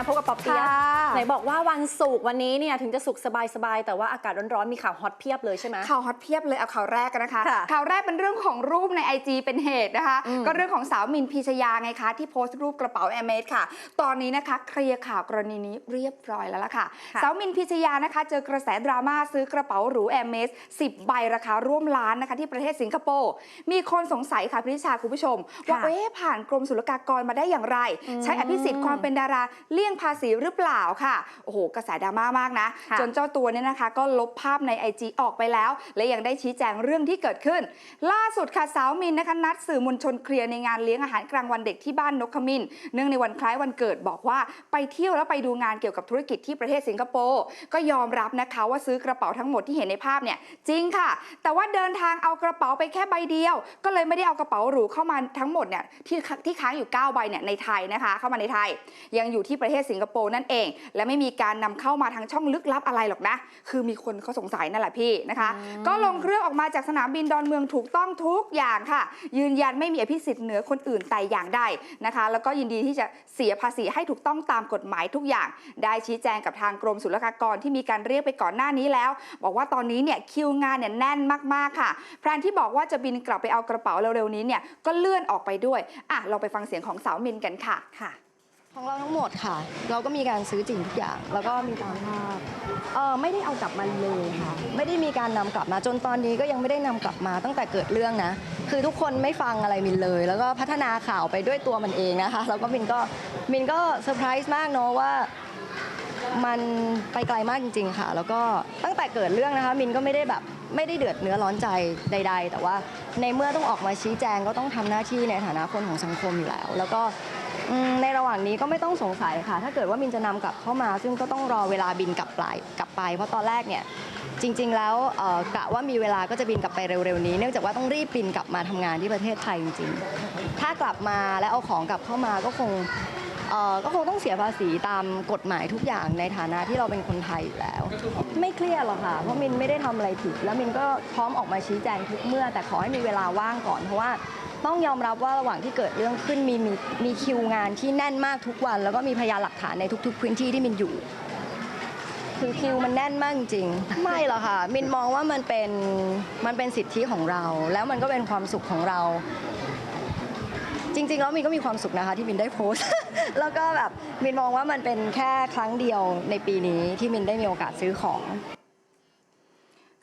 กับปอเปียะค่ะไหนบอกว่าวันศุกร์วันนี้เนี่ยถึงจะสุขสบายๆ แต่ว่าอากาศร้อนๆ มีข่าวฮอตเพียบเลยใช่ไหมข่าวฮอตเพียบเลยเอาข่าวแรกกันนะคะค่ะข่าวแรกเป็นเรื่องของรูปใน IG เป็นเหตุนะคะอืมก็เรื่องของสาวมินพีชยาไงคะ ที่โพสต์รูปกระเป๋าแอร์เมสค่ะ ตอนนี้นะคะเคลียร์ข่าวกรณีนี้เรียบร้อยแล้วล่ะค่ะค่ะสาวมินพีชยานะคะ เจอกระแสดราม่าซื้อกระเป๋าหรูแอร์เมส10ใบราคาร่วมล้านนะคะที่ประเทศสิงคโปร์มีคนสงสัยค่ะพิชาคุณผู้ชมว่าค่ะเอ๊ะผ่านกรมศุลกากรมาได้อย่างไรอืมใช้อภิสิทธิ์ความเป็นดาราเลี่ยงภาษีหรือเปล่าค่ะ โอ้โห กระแสดราม่ามากนะค่ะจนเจ้าตัวเนี่ยนะคะ ก็ลบภาพใน IG ออกไปแล้ว และยังได้ชี้แจงเรื่องที่เกิดขึ้น ล่าสุดค่ะสาวมินนะคะนัดสื่อมวลชนเคลียร์ในงานเลี้ยงอาหารกลางวันเด็กที่บ้านนกขมินเนื่องในวันคล้ายวันเกิดบอกว่าไปเที่ยวแล้วไปดูงานเกี่ยวกับธุรกิจที่ประเทศสิงคโปร์ก็ยอมรับนะคะว่าซื้อกระเป๋าทั้งหมดที่เห็นในภาพเนี่ยจริงค่ะ แต่ว่าเดินทางเอากระเป๋าไปแค่ใบเดียว ก็เลยไม่ได้เอากระเป๋าหรูเข้ามาทั้งหมดเนี่ยที่ที่ค้างอยู่9ใบเนี่ยในไทยนะคะ เข้ามาในไทย ยังอยู่ที่ประเทศสิงคโปร์นั่นเอง และไม่มีการนำเข้ามาทางช่องลึกลับอะไรหรอกนะ คือมีคนเขาสงสัยนั่นแหละพี่นะคะอืมก็ลงเครื่องออกมาจากสนามบินดอนเมืองถูกต้องทุกอย่างค่ะ ยืนยันไม่มีอภิสิทธิ์เหนือคนอื่นแต่อย่างใดนะคะ แล้วก็ยินดีที่จะเสียภาษีให้ถูกต้องตามกฎหมายทุกอย่าง ได้ชี้แจงกับทางกรมศุลกากรที่มีการเรียกไปก่อนหน้านี้แล้ว บอกว่าตอนนี้เนี่ยคิวงานเนี่ยแน่นมากๆค่ะแพลนที่บอกว่าจะบินกลับไปเอากระเป๋าเร็วๆนี้เนี่ยก็เลื่อนออกไปด้วยอะเราไปฟังเสียงของสาวมินกันค่ะค่ะ ของเราทั้งหมดค่ะ เราก็มีการซื้อจริงทุกอย่าง แล้วก็มีการภาพเอ่อไม่ได้เอากลับมาเลยค่ะ ไม่ได้มีการนำกลับมาจนตอนนี้ก็ยังไม่ได้นำกลับมาตั้งแต่เกิดเรื่องนะ คือทุกคนไม่ฟังอะไรมินเลย แล้วก็พัฒนาข่าวไปด้วยตัวมันเองนะคะ แล้วก็มินก็มินก็เซอร์ไพรส์มากเนาะว่า มันไปไกลมากจริง ๆ ค่ะ แล้วก็ตั้งแต่เกิดเรื่องนะคะ มินก็ไม่ได้แบบไม่ได้เดือดเนื้อร้อนใจใด ๆ แต่ว่าในเมื่อต้องออกมาชี้แจงก็ต้องทำหน้าที่ในฐานะคนของสังคมอยู่แล้ว แล้วก็อืมในระหว่างนี้ก็ไม่ต้องสงสัยค่ะ ถ้าเกิดว่ามินจะนำกลับเข้ามา ซึ่งก็ต้องรอเวลาบินกลับไปกลับไป เพราะตอนแรกเนี่ยจริง ๆ แล้วเอ่อกะว่ามีเวลาก็จะบินกลับไปเร็วๆนี้ เนื่องจากว่าต้องรีบบินกลับมาทำงานที่ประเทศไทยจริงๆ ถ้ากลับมาแล้วเอาของกลับเข้ามาก็คง เอ่อก็คงต้องเสียภาษีตามกฎหมายทุกอย่างในฐานะที่เราเป็นคนไทยอยู่แล้ว ไม่เครียดหรอกค่ะ เพราะมินไม่ได้ทำอะไรผิด แล้วมินก็พร้อมออกมาชี้แจงทุกเมื่อ แต่ขอให้มีเวลาว่างก่อนเพราะว่า ต้องยอมรับว่าระหว่างที่เกิดเรื่องขึ้นมีมีมีคิวงานที่แน่นมากทุกวัน แล้วก็มีพยานหลักฐานในทุก ๆ พื้นที่ที่มินอยู่ คือคิวมันแน่นมากจริงๆ ไม่หรอกค่ะมินมองว่ามันเป็นมันเป็นสิทธิของเรา แล้วมันก็เป็นความสุขของเรา ริงๆแล้วมินก็มีความสุขนะคะที่มินได้โพสต์ แล้วก็แบบมินมองว่ามันเป็นแค่ครั้งเดียวในปีนี้ที่มินได้มีโอกาสซื้อของ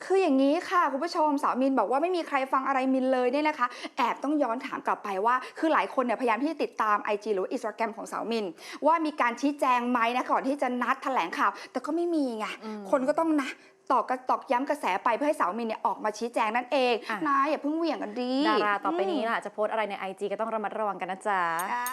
คืออย่างนี้ค่ะคุณผู้ชมสาวมินบอกว่าไม่มีใครฟังอะไรมินเลยเนี่ยนะคะ แอบต้องย้อนถามกลับไปว่า คือหลายคนเนี่ยพยายามที่จะติดตาม IG หรือว่าอินสตาแกรมของสาวมิน ว่ามีการชี้แจงไหมนะก่อนที่จะนัดแถลงข่าว แต่ก็ไม่มีไงอืมคนก็ต้องนะตอกกระตอกย้ำกระแสไปเพื่อให้สาวมินเนี่ยออกมาชี้แจงนั่นเองอะนายอย่าเพิ่งเหวี่ยงกันดีดาราต่อไปนี้ล่ะจะโพสต์อะไรในไอจีก็ต้องระมัดระวังกันนะจ๊ะค่ะ